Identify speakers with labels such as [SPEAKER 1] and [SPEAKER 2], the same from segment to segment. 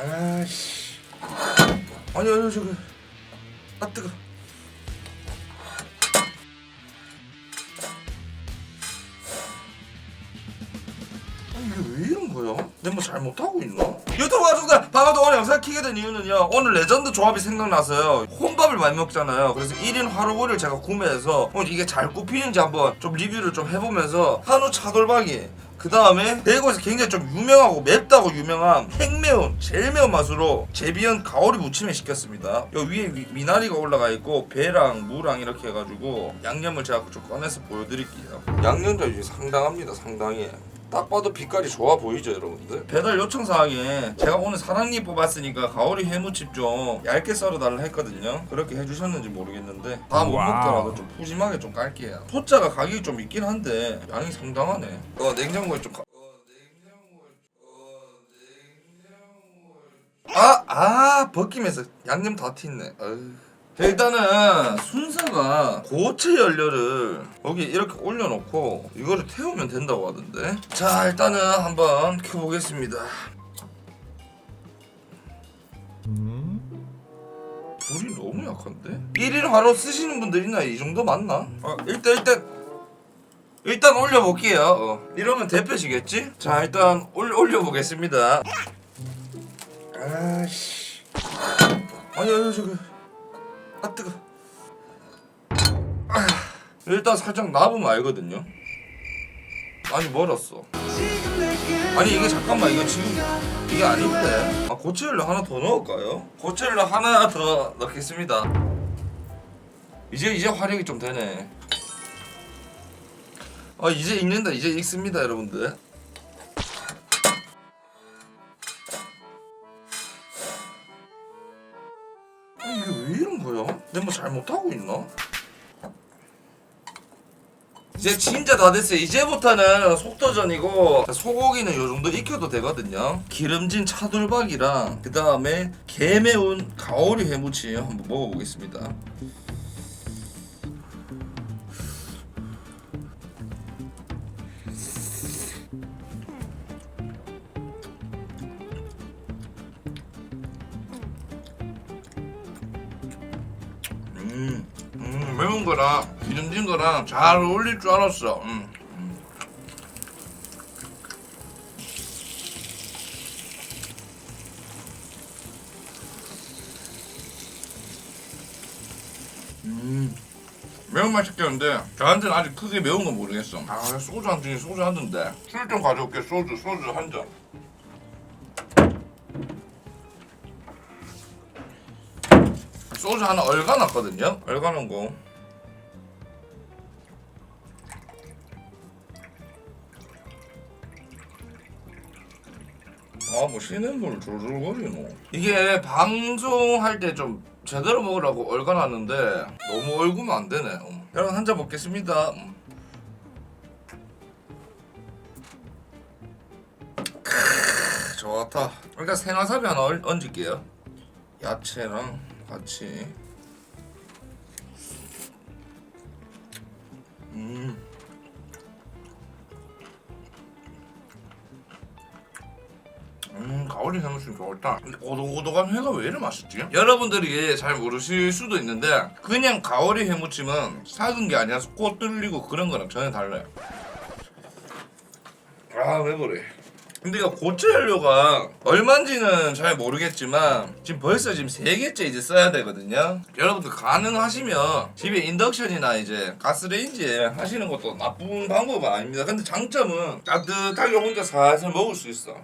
[SPEAKER 1] 아씨. 아니 아니 저기. 아 뜨거. 이게 왜 이런 거야? 내가 뭐 잘못하고 있나? 유튜브 가족들 방어도 오늘 영상 키게 된 이유는요 오늘 레전드 조합이 생각나서요 혼밥을 많이 먹잖아요 그래서 1인 화로구이를 제가 구매해서 오늘 이게 잘 굽히는지 한번 좀 리뷰를 좀 해보면서 한우 차돌박이 그 다음에 대구에서 굉장히 좀 유명하고 맵다고 유명한 핵매운 제일 매운 맛으로 제비현 가오리 무침을 시켰습니다. 여기 위에 미, 미나리가 올라가 있고 배랑 무랑 이렇게 해가지고 양념을 제가 좀 꺼내서 보여드릴게요. 양념도 상당합니다 상당히 딱 봐도 빛깔이 좋아 보이죠 여러분들 배달 요청 사항에 제가 오늘 사랑니 뽑았으니까 가오리 해무칩 좀 얇게 썰어 달라 했거든요 그렇게 해주셨는지 모르겠는데 다 못. 먹더라도 좀 푸짐하게 좀 깔게요 소자가 가격이 좀 있긴 한데 양이 상당하네 어 냉장고에 좀 가... 아, 아, 벗기면서 양념 다 튀네. 어휴. 자, 일단은 순서가 고체 연료를 여기 이렇게 올려놓고 이거를 태우면 된다고 하던데. 자, 일단은 한번 켜보겠습니다. 불이 너무 약한데? 1인 화로 쓰시는 분들 있나? 이 정도 맞나? 어, 일단 일단 일단 올려볼게요. 어. 이러면 대표시겠지? 자, 일단 올, 올려보겠습니다. 아씨. 아니 아니 저기. 아 뜨거. 아, 일단 살짝 놔보면 알거든요. 아니 멀었어. 아니 이게 잠깐만 이거 지금 이게 아닌데. 아 고체를 하나 더 넣을까요? 고체를 하나 더 넣겠습니다. 이제 이제 화력이 좀 되네. 아 이제 익는다 이제 익습니다 여러분들. 내가 뭐 잘못하고 있나? 이제 진짜 다 됐어요. 이제부터는 속도전이고 소고기는 요 정도 익혀도 되거든요. 기름진 차돌박이랑 그 다음에 개매운 가오리 해무침 한번 먹어보겠습니다. 음, 음, 매운 거랑 기름진 거랑 잘 어울릴 줄 알았어. 음. 음. 음. 매운맛 시켰는데 저한테는 아직 크게 매운 건 모르겠어. 아 소주 한 잔이 소주 한 잔인데 술 좀 가져올게 소주 소주 한 잔. 소주 하나 얼가놨거든요. 얼가놓은 거. 아, 뭐 쉬는 물 졸졸거리노. 이게 방송할 때 좀 제대로 먹으라고 얼가놨는데 너무 얼구면 안 되네. 음. 여러분 한 잔 먹겠습니다. 음. 크으, 좋다. 일단 생화사비 하나 얹- 얹을게요. 야채랑 같이. 음. 음, 가오리 해무침 좋다. 오독오독한 회가 왜 이렇게 맛있지? 여러분들이 잘 모르실 수도 있는데 그냥 가오리 해무침은 삭은 게 아니라 꽃 뚫리고 그런 거랑 전혀 달라요. 아, 왜 그래? 근데 이거 고체 연료가 얼마인지는 잘 모르겠지만 지금 벌써 지금 세 개째 이제 써야 되거든요. 여러분들 가능하시면 집에 인덕션이나 이제 가스레인지에 하시는 것도 나쁜 방법은 아닙니다. 근데 장점은 따뜻하게 혼자 살살 먹을 수 있어.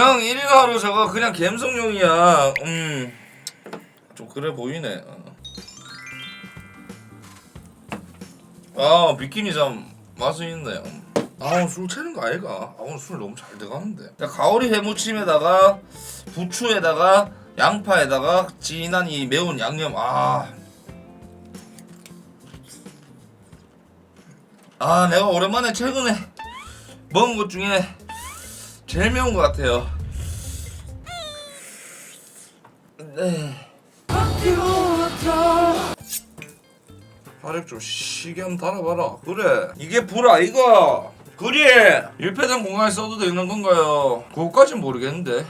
[SPEAKER 1] 형 1인 하루 저거 그냥 갬성용이야. 음. 좀 그래 보이네. 어. 아 비키니 참 맛은 있네. 음. 아 오늘 술 채는 거 아이가? 아 오늘 술 너무 잘 돼가는데. 야, 가오리 해무침에다가 부추에다가 양파에다가 진한 이 매운 양념. 아. 아 내가 오랜만에 최근에 먹은 것 중에 제일 매운 것 같아요. 네. 아래 좀 시계 한번 달아봐라 그래 이게 불아 이거 그래 밀폐된 공간에 써도 되는 건가요? 그거까진 모르겠는데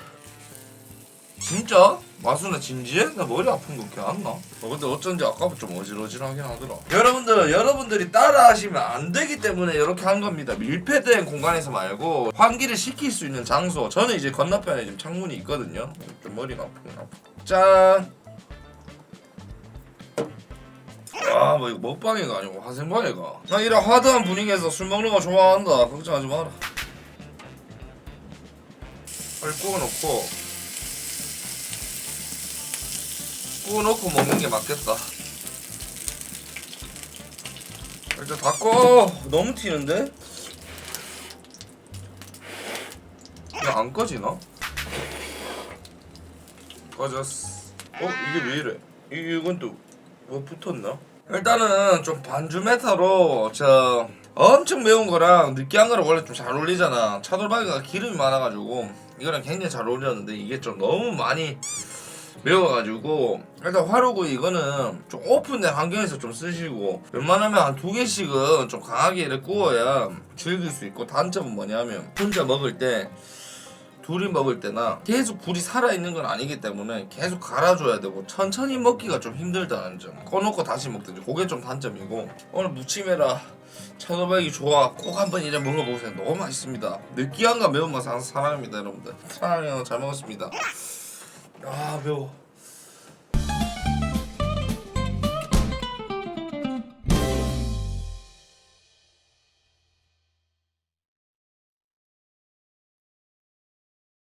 [SPEAKER 1] 진짜? 마수나 진지해? 나 머리 아픈 거 기억 안 나? 어, 근데 어쩐지 아까부터 좀 어지러지하긴 하더라 여러분들 여러분들이 따라 하시면 안 되기 때문에 이렇게 한 겁니다 밀폐된 공간에서 말고 환기를 시킬 수 있는 장소 저는 이제 건너편에 지금 창문이 있거든요 좀 머리가 아프긴 아프 짠 아, 뭐 이거 먹방이가 아니고 화생방이가. 나 이런 하드한 분위기에서 술 먹는 거 좋아한다. 걱정하지 마라. 빨리 구워놓고 구워 놓고 먹는 게 맞겠다. 일단 닫고 너무 튀는데? 이거 안 꺼지나? 꺼졌어. 어 이게 왜 이래? 이 이건 또 뭐 붙었나? 일단은 좀 반주 메타로 저 엄청 매운 거랑 느끼한 거랑 원래 좀 잘 어울리잖아. 차돌박이가 기름이 많아가지고 이거랑 굉장히 잘 어울렸는데 이게 좀 너무 많이 매워가지고. 일단 화로구 이거는 좀 오픈된 환경에서 좀 쓰시고 웬만하면 한 두 개씩은 좀 강하게 이렇게 구워야 즐길 수 있고 단점은 뭐냐면 혼자 먹을 때 둘이 먹을 때나 계속 불이 살아있는 건 아니기 때문에 계속 갈아줘야 되고 천천히 먹기가 좀 힘들다는 점. 꺼놓고 다시 먹든지 그게 좀 단점이고. 오늘 무침에라 차돌박이 좋아. 꼭 한번 이래 먹어보세요. 너무 맛있습니다. 느끼함과 매운맛 사랑합니다 여러분들. 사랑해요. 잘 먹었습니다 아 매워